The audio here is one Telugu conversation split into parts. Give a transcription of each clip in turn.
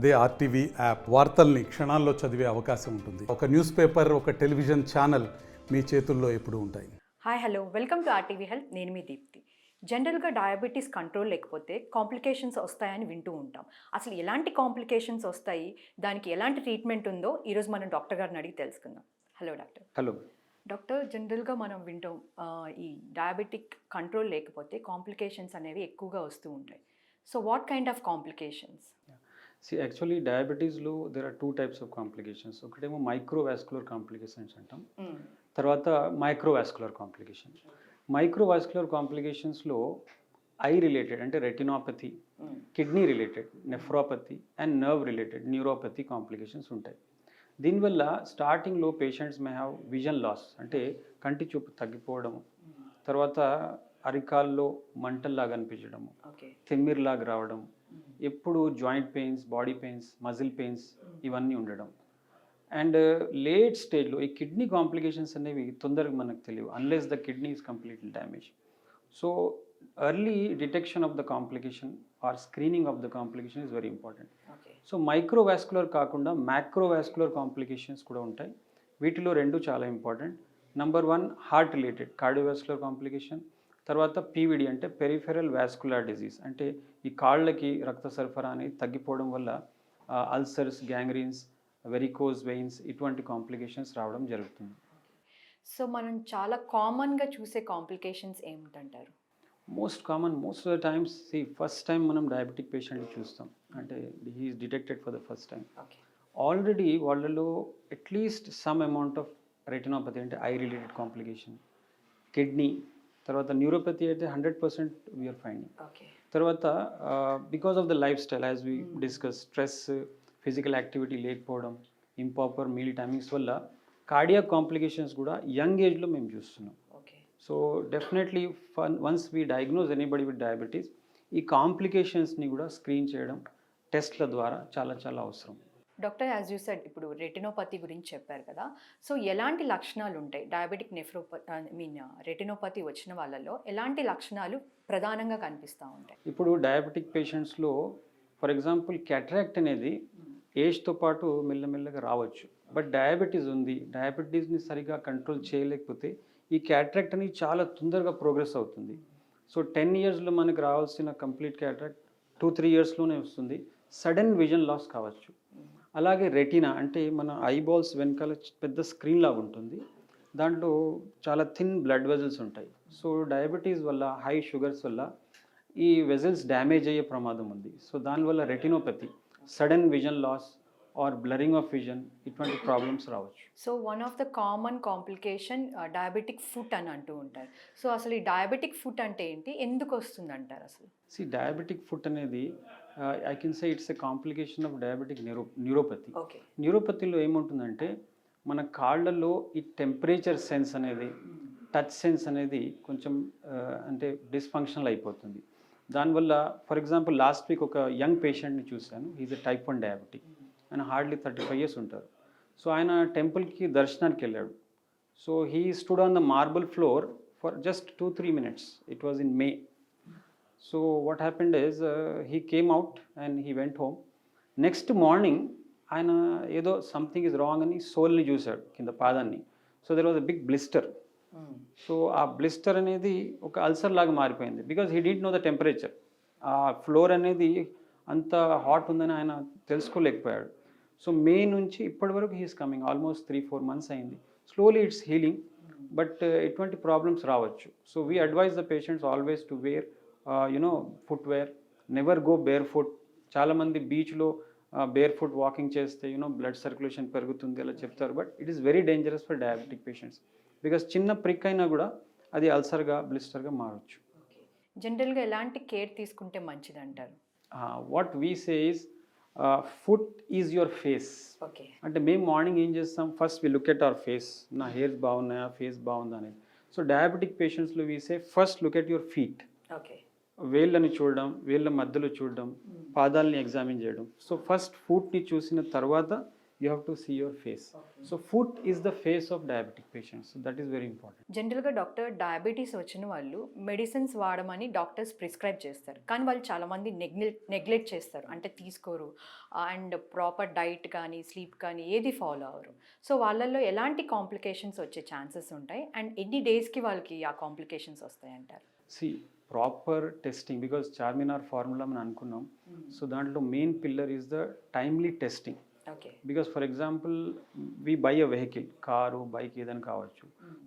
అదే ఆర్టీవీ యాప్ వార్తల్ని క్షణాల్లో చదివే అవకాశం ఉంటుంది. ఒక న్యూస్ పేపర్ ఒక టెలివిజన్ ఛానల్ మీ చేతుల్లో ఎప్పుడూ ఉంటాయి. Hi hello. Welcome to RTV health. నేను మీ దీప్తి. జనరల్గా డయాబెటీస్ కంట్రోల్ లేకపోతే కాంప్లికేషన్స్ వస్తాయని వింటూ ఉంటాం. అసలు ఎలాంటి కాంప్లికేషన్స్ వస్తాయి? దానికి ఎలాంటి ట్రీట్మెంట్ ఉందో ఈరోజు మనం డాక్టర్ గారిని అడిగి తెలుసుకుందాం. Hello doctor. హలో. డాక్టర్ జనరల్గా మనం వింటాం ఆ, ఈ డయాబెటిక్ కంట్రోల్ లేకపోతే కాంప్లికేషన్స్ అనేవి ఎక్కువగా వస్తూ ఉంటాయి. So what kind of complications? See actually డయాబెటీస్లో there are two types of complications ఒకటేమో మైక్రోవాస్కులర్ కాంప్లికేషన్స్ అంటాం. తర్వాత మైక్రోవాస్కులర్ కాంప్లికేషన్ మైక్రోవాస్కులర్ కాంప్లికేషన్స్లో ఐ రిలేటెడ్ అంటే retinopathy kidney related nephropathy and nerve related neuropathy complications ఉంటాయి. దీనివల్ల స్టార్టింగ్లో patients may have vision loss అంటే కంటి చూపు తగ్గిపోవడము. తర్వాత అరికాల్లో మంటల్లాగా అనిపించడము. తిమ్మిర్లాగా రావడం. ఎప్పుడు joint pains body pains muscle pains ఇవన్నీ ఉండడం. అండ్ లేట్ స్టేజ్లో ఈ కిడ్నీ కాంప్లికేషన్స్ అనేవి తొందరగా మనకు తెలియవు unless the kidney is completely damage so early detection of the complication or screening of the complication is very important so microvascular కాకుండా మ్యాక్రోవాస్కులర్ కాంప్లికేషన్స్ కూడా ఉంటాయి. వీటిలో రెండు చాలా important number one heart related cardiovascular complication తర్వాత పీవిడి అంటే పెరిఫెరల్ వాస్కులర్ డిజీజ్ అంటే ఈ కాళ్ళకి రక్త సరఫరా అనేది తగ్గిపోవడం వల్ల అల్సర్స్ గ్యాంగ్రీన్స్ వెరికోజ్ వెయిన్స్ ఇటువంటి కాంప్లికేషన్స్ రావడం జరుగుతుంది. సో మనం చాలా కామన్గా చూసే complications ఏమిటంటారు? Most common most of the times see first time మనం డయాబెటిక్ పేషెంట్ చూస్తాం. అంటే he's detected for the first time already వాళ్ళలో at least some amount of retinopathy అంటే ఐ రిలేటెడ్ కాంప్లికేషన్ కిడ్నీ తర్వాత న్యూరోపతి అయితే హండ్రెడ్ పర్సెంట్ వీఆర్ ఫైండింగ్ తర్వాత because of the life style as we discuss stress physical activity లేకపోవడం ఇంపాపర్ మీల్ టైమింగ్స్ వల్ల కార్డియాక్ కాంప్లికేషన్స్ కూడా యంగ్ ఏజ్లో మేము చూస్తున్నాం. Okay so definitely fun once we diagnose anybody with diabetes ఈ కాంప్లికేషన్స్ని కూడా స్క్రీన్ చేయడం టెస్ట్ల ద్వారా చాలా చాలా అవసరం. డాక్టర్ యాజ్ యూ సెడ్ ఇప్పుడు రెటినోపతి గురించి చెప్పారు కదా. సో ఎలాంటి లక్షణాలు ఉంటాయి diabetic nephropathy I mean retinopathy వచ్చిన వాళ్ళలో ఎలాంటి లక్షణాలు ప్రధానంగా కనిపిస్తూ ఉంటాయి? ఇప్పుడు డయాబెటిక్ పేషెంట్స్లో ఫర్ ఎగ్జాంపుల్ క్యాట్రాక్ట్ అనేది ఏజ్తో పాటు మెల్లమెల్లగా రావచ్చు. బట్ డయాబెటీస్ ఉంది. డయాబెటీస్ని సరిగా కంట్రోల్ చేయలేకపోతే ఈ క్యాట్రాక్ట్ అనేది చాలా తొందరగా ప్రోగ్రెస్ అవుతుంది. సో టెన్ ఇయర్స్లో మనకు రావాల్సిన కంప్లీట్ క్యాట్రాక్ట్ టూ త్రీ ఇయర్స్లోనే వస్తుంది. సడన్ విజన్ లాస్ కావచ్చు. అలాగే రెటీనా అంటే మన ఐబాల్స్ వెనకాల పెద్ద స్క్రీన్ లాగా ఉంటుంది. దాంట్లో చాలా థిన్ బ్లడ్ వెజల్స్ ఉంటాయి. సో డయాబెటీస్ వల్ల హై షుగర్స్ వల్ల ఈ వెజల్స్ డ్యామేజ్ అయ్యే ప్రమాదం ఉంది. సో దానివల్ల retinopathy sudden vision loss or blurring of vision ఇటువంటి ప్రాబ్లమ్స్ రావచ్చు. So one of the common complication diabetic foot అని అంటూ ఉంటారు. సో అసలు ఈ డయాబెటిక్ ఫుట్ అంటే ఏంటి? ఎందుకు వస్తుంది అంటారు అసలు? సి డయాబెటిక్ ఫుట్ అనేది I can say it's a complication of diabetic neuro neuropathy న్యూరోపతిలో ఏముంటుందంటే మన కాళ్ళల్లో ఈ టెంపరేచర్ సెన్స్ అనేది టచ్ సెన్స్ అనేది కొంచెం అంటే డిస్ఫంక్షనల్ అయిపోతుంది. దానివల్ల ఫర్ ఎగ్జాంపుల్ లాస్ట్ వీక్ ఒక యంగ్ పేషెంట్ని చూశాను. Is a type one diabetic ఆయన హార్డ్లీ థర్టీ ఫైవ్ ఇయర్స్ ఉంటారు. సో ఆయన టెంపుల్కి దర్శనానికి వెళ్ళాడు. So he stood on the marble floor for just two three minutes it was in May so what happened is he came out and he went home next morning ఆయన ఏదో సంథింగ్ ఇస్ రాంగ్ అని సోల్ని చూశాడు కింద పాదాన్ని. So there was a big blister so ఆ బ్లిస్టర్ అనేది ఒక అల్సర్ లాగా మారిపోయింది because he didn't know the temperature ఆ ఫ్లోర్ అనేది అంత హాట్ ఉందని ఆయన తెలుసుకోలేకపోయాడు. సో మే నుంచి ఇప్పటి వరకు he's coming almost three four months అయింది. స్లోలీ ఇట్స్ హీలింగ్ బట్ ఎటువంటి ప్రాబ్లమ్స్ రావచ్చు. So we advise the patients always to wear you know footwear never go barefoot చాలామంది బీచ్లో బేర్ ఫుట్ వాకింగ్ చేస్తే యూనో బ్లడ్ సర్క్యులేషన్ పెరుగుతుంది అలా చెప్తారు. But it is very dangerous for diabetic patients because చిన్న ప్రిక్ అయినా కూడా అది అల్సర్గా బ్లిస్టర్గా మారచ్చు. జనరల్గా ఎలాంటి కేర్ తీసుకుంటే మంచిది అంటారు what we say is foot is your face okay అంటే మేము మార్నింగ్ ఏం చేస్తాం? First we look at our face నా హెయిర్స్ బాగున్నాయా? ఫేస్ బాగుందా అనేది. So diabetic పేషెంట్స్లో we say first look at your feet okay వేళ్ళని చూడడం వేళ్ళ మధ్యలో చూడడం పాదాలని ఎగ్జామిన్ చేయడం. సో ఫస్ట్ ఫుట్ని చూసిన తర్వాత have to see your face. So foot is the face of diabetic patients. So that is very important. జనరల్గా డాక్టర్ డయాబెటీస్ వచ్చిన వాళ్ళు మెడిసిన్స్ వాడమని డాక్టర్స్ ప్రిస్క్రైబ్ చేస్తారు. కానీ వాళ్ళు చాలామంది నెగ్లెక్ట్ నెగ్లెక్ట్ చేస్తారు. అంటే తీసుకోరు. అండ్ ప్రాపర్ డైట్ కానీ స్లీప్ కానీ ఏది ఫాలో అవ్వరు. సో వాళ్ళల్లో ఎలాంటి కాంప్లికేషన్స్ వచ్చే ఛాన్సెస్ ఉంటాయి? అండ్ ఎన్ని డేస్కి వాళ్ళకి ఆ కాంప్లికేషన్స్ వస్తాయంటారు? See, proper testing because Charminar formula మనం అనుకున్నాం. సో దాంట్లో main pillar is the timely testing because for example we buy a vehicle car bike ఏదైనా కావచ్చు.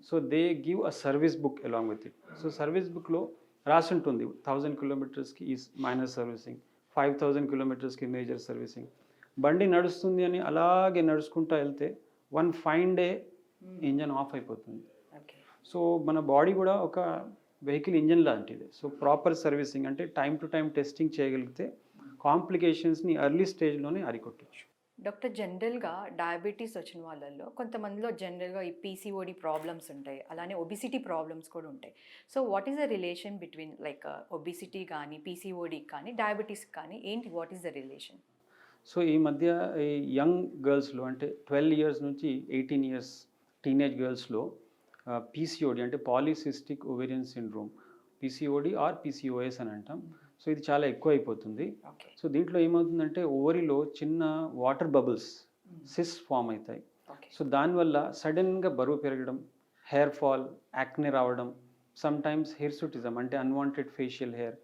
So they give a service book along with it so service బుక్లో రాసి ఉంటుంది థౌజండ్ కిలోమీటర్స్కి ఈ మైనర్ సర్వీసింగ్ ఫైవ్ థౌజండ్ కిలోమీటర్స్కి మేజర్ సర్వీసింగ్ బండి నడుస్తుంది అని అలాగే నడుచుకుంటూ వెళ్తే one fine day engine off అయిపోతుంది. సో మన బాడీ కూడా ఒక వెహికల్ ఇంజన్ లాంటిది. సో ప్రాపర్ సర్వీసింగ్ అంటే టైం టు టైం టెస్టింగ్ చేయగలిగితే కాంప్లికేషన్స్ని ఎర్లీ స్టేజ్లోనే అరికొట్టచ్చు. డాక్టర్ జనరల్గా డయాబెటీస్ వచ్చిన వాళ్ళల్లో కొంతమందిలో జనరల్గా ఈ పీసీఓడి ప్రాబ్లమ్స్ ఉంటాయి. అలానే ఒబిసిటీ ప్రాబ్లమ్స్ కూడా ఉంటాయి. So what is the relation between like obesity కానీ పీసీఓడి కానీ డయాబెటీస్ కానీ? ఏంటి what is the relation? So ఈ మధ్య ఈ యంగ్ గర్ల్స్లో అంటే ట్వెల్వ్ ఇయర్స్ నుంచి ఎయిటీన్ ఇయర్స్ టీనేజ్ గర్ల్స్లో పీసీఓడి అంటే polycystic ovarian syndrome PCOD or PCOS అని అంటాం. సో ఇది చాలా ఎక్కువ అయిపోతుంది సో దీంట్లో ఏమవుతుందంటే ఓవరిలో చిన్న వాటర్ బబుల్స్ సిస్ ఫామ్ అవుతాయి. సో దానివల్ల సడన్గా బరువు పెరగడం హెయిర్ ఫాల్ యాక్నే రావడం సమ్ టైమ్స్ హిర్సుటిజం అంటే unwanted facial hair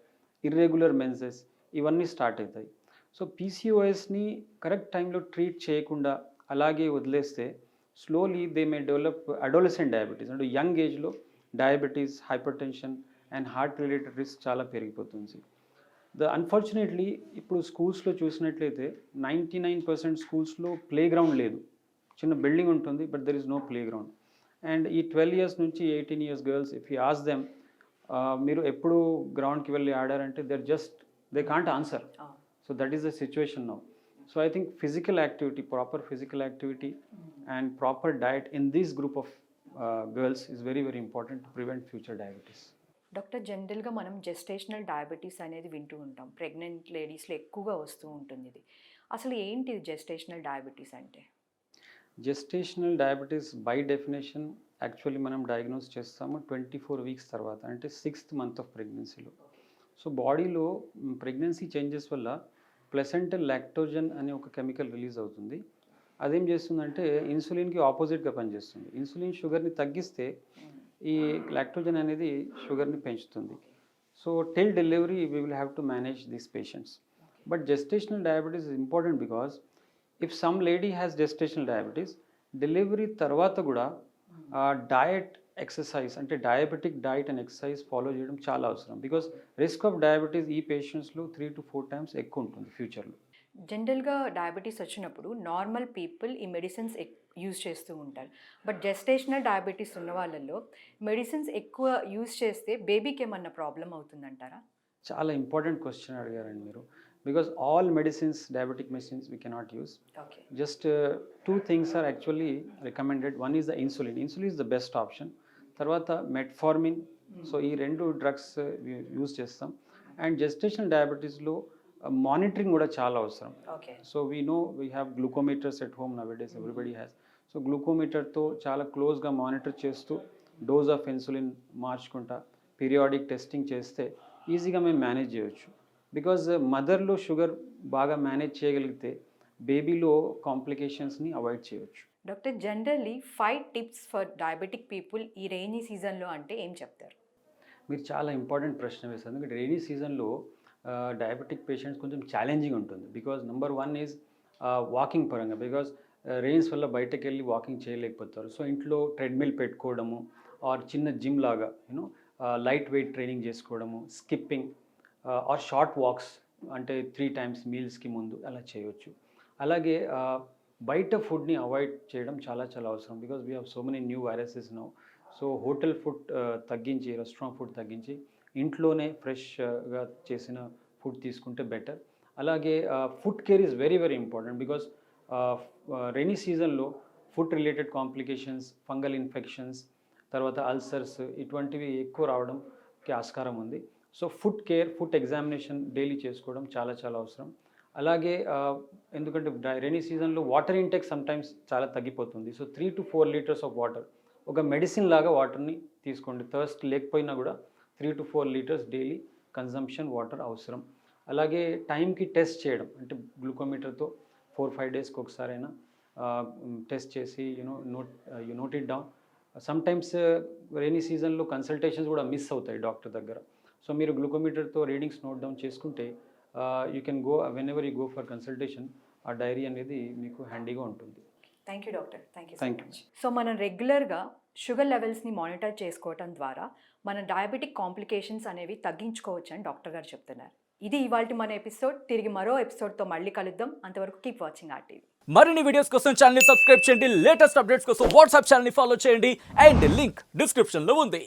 irregular menses ఇవన్నీ స్టార్ట్ అవుతాయి. సో పీసీఓఎస్ని కరెక్ట్ టైంలో ట్రీట్ చేయకుండా అలాగే వదిలేస్తే slowly they may develop adolescent diabetes అంటే యంగ్ ఏజ్లో diabetes hypertension and heart related risk చాలా పెరిగిపోతుంది. ద అన్ఫార్చునేట్లీ ఇప్పుడు స్కూల్స్లో చూసినట్లయితే నైంటీ నైన్ పర్సెంట్ స్కూల్స్లో ప్లే గ్రౌండ్ లేదు. చిన్న బిల్డింగ్ ఉంటుంది but there is no playground and ఈ ట్వెల్వ్ ఇయర్స్ నుంచి eighteen years girls if you ask them మీరు ఎప్పుడు గ్రౌండ్కి వెళ్ళి ఆడారంటే there just they can't answer so that is the situation now so I think physical activity proper physical activity and proper diet in this group of girls is very very important to prevent future diabetes doctor జనరల్గా మనం జెస్టేషనల్ డయాబెటీస్ అనేది వింటూ ఉంటాం. ప్రెగ్నెంట్ లేడీస్లో ఎక్కువగా వస్తూ ఉంటుంది ఇది. అసలు ఏంటి జెస్టేషనల్ డయాబెటీస్ అంటే? Gestational diabetes by definition actually మనం డయాగ్నోస్ చేస్తాము ట్వంటీ ఫోర్ వీక్స్ తర్వాత అంటే సిక్స్త్ మంత్ ఆఫ్ ప్రెగ్నెన్సీలో సో బాడీలో ప్రెగ్నెన్సీ చేంజెస్ వల్ల ప్లెసెంటల్ లాక్టోజన్ అనే ఒక కెమికల్ రిలీజ్ అవుతుంది. అదేం చేస్తుందంటే ఇన్సులిన్కి ఆపోజిట్గా పనిచేస్తుంది. ఇన్సులిన్ షుగర్ని తగ్గిస్తే ఈ లాక్టోజన్ అనేది షుగర్ని పెంచుతుంది. So till delivery we will have to manage these patients. But gestational diabetes is important because if some lady has gestational diabetes delivery తర్వాత కూడా డయట్ ఎక్సర్సైజ్ అంటే diabetic diet and exercise follow చేయడం చాలా అవసరం. బికాస్ రిస్క్ ఆఫ్ డయాబెటీస్ ఈ పేషెంట్స్లో త్రీ టు ఫోర్ టైమ్స్ ఎక్కువ ఉంటుంది ఫ్యూచర్లో జనరల్గా డయాబెటీస్ వచ్చినప్పుడు నార్మల్ పీపుల్ ఈ మెడిసిన్స్ యూజ్ చేస్తూ ఉంటారు. బట్ జెస్టేషనల్ డయాబెటీస్ ఉన్న వాళ్ళల్లో మెడిసిన్స్ ఎక్కువ యూజ్ చేస్తే బేబీకి ఏమన్నా ప్రాబ్లం అవుతుందంటారా? చాలా ఇంపార్టెంట్ క్వశ్చన్ అడిగారండి మీరు. Because all medicines diabetic medicines we cannot use uh, two things are actually recommended. One is the insulin. Insulin is the best option. తర్వాత మెట్ఫార్మిన్ సో ఈ రెండు డ్రగ్స్ యూజ్ చేస్తాం. అండ్ జెస్టేషనల్ డయాబెటీస్లో మానిటరింగ్ కూడా చాలా అవసరం. Okay so we know we have glucometers at home nowadays everybody has so గ్లూకోమీటర్తో చాలా క్లోజ్గా మానిటర్ చేస్తూ డోస్ ఆఫ్ ఇన్సులిన్ మార్చుకుంటా పీరియాడిక్ టెస్టింగ్ చేస్తే ఈజీగా మేము మేనేజ్ చేయొచ్చు. బికాజ్ మదర్లో షుగర్ బాగా మేనేజ్ చేయగలిగితే బేబీలో కాంప్లికేషన్స్ని అవాయిడ్ చేయొచ్చు. Doctor generally five tips for diabetic people ఈ రైనీ సీజన్లో అంటే ఏం చెప్తారు? మీరు చాలా ఇంపార్టెంట్ ప్రశ్న వేస్తారు ఎందుకంటే రైనీ సీజన్లో డయాబెటిక్ పేషెంట్స్ కొంచెం ఛాలెంజింగ్ ఉంటుంది. Because number one is walking పరంగా. బికాజ్ రెయిన్స్ వల్ల బయటకు వెళ్ళి వాకింగ్ చేయలేకపోతారు. సో ఇంట్లో ట్రెడ్మిల్ పెట్టుకోవడము ఆర్ చిన్న జిమ్ లాగా you know light weight training చేసుకోవడము స్కిప్పింగ్ ఆర్ షార్ట్ వాక్స్ అంటే త్రీ టైమ్స్ మీల్స్కి ముందు అలా చేయవచ్చు అలాగే బయట ఫుడ్ని అవాయిడ్ చేయడం చాలా చాలా అవసరం. Because we have so many new viruses no. So hotel food తగ్గించి రెస్టారెంట్ ఫుడ్ తగ్గించి ఇంట్లోనే ఫ్రెష్గా చేసిన ఫుడ్ తీసుకుంటే బెటర్. అలాగే food care is very very important because rainy సీజన్లో food related complications fungal infections తర్వాత అల్సర్స్ ఇటువంటివి ఎక్కువ రావడంకి ఆస్కారం ఉంది. So food care food examination daily చేసుకోవడం చాలా చాలా అవసరం. అలాగే ఎందుకంటే రైనీ సీజన్లో వాటర్ ఇంటేక్ సమ్టైమ్స్ చాలా తగ్గిపోతుంది. So three to four litres of water ఒక మెడిసిన్ లాగా వాటర్ని తీసుకోండి. థర్స్ట్ లేకపోయినా కూడా three to four litres daily consumption water అవసరం. అలాగే టైంకి టెస్ట్ చేయడం అంటే గ్లూకోమీటర్తో ఫోర్ ఫైవ్ డేస్కి ఒకసారైనా టెస్ట్ చేసి you know note you note it down. Sometimes rainy rainy సీజన్లో కన్సల్టేషన్స్ కూడా మిస్ అవుతాయి డాక్టర్ దగ్గర. సో మీరు గ్లూకోమీటర్తో రీడింగ్స్ నోట్ డౌన్ చేసుకుంటే you can go whenever you go for consultation ఆ డైరీ అనేది మీకు హ్యాండీగా ఉంటుంది. Thank you doctor thank you you. Much so మనం రెగ్యులర్గా షుగర్ లెవెల్స్ని మానిటర్ చేసుకోవటం ద్వారా మన డయాబెటిక్ కాంప్లికేషన్స్ అనేవి తగ్గించుకోవచ్చు అని డాక్టర్ గారు చెప్తున్నారు. ఇది ఇవాళ మన ఎపిసోడ్. తిరిగి మరో ఎపిసోడ్తో మళ్ళీ కలుద్దాం. అంతవరకు కీప్ వాచింగ్ ఆర్ టీవీ మరిన్ని వీడియోస్ కోసం ఛానల్ సబ్స్క్రైబ్ చేయండి. లేటెస్ట్ అప్డేట్స్ కోసం వాట్సాప్ ఛానల్ ఫాలో చేయండి. అండ్ లింక్ డిస్క్రిప్షన్లో ఉంది.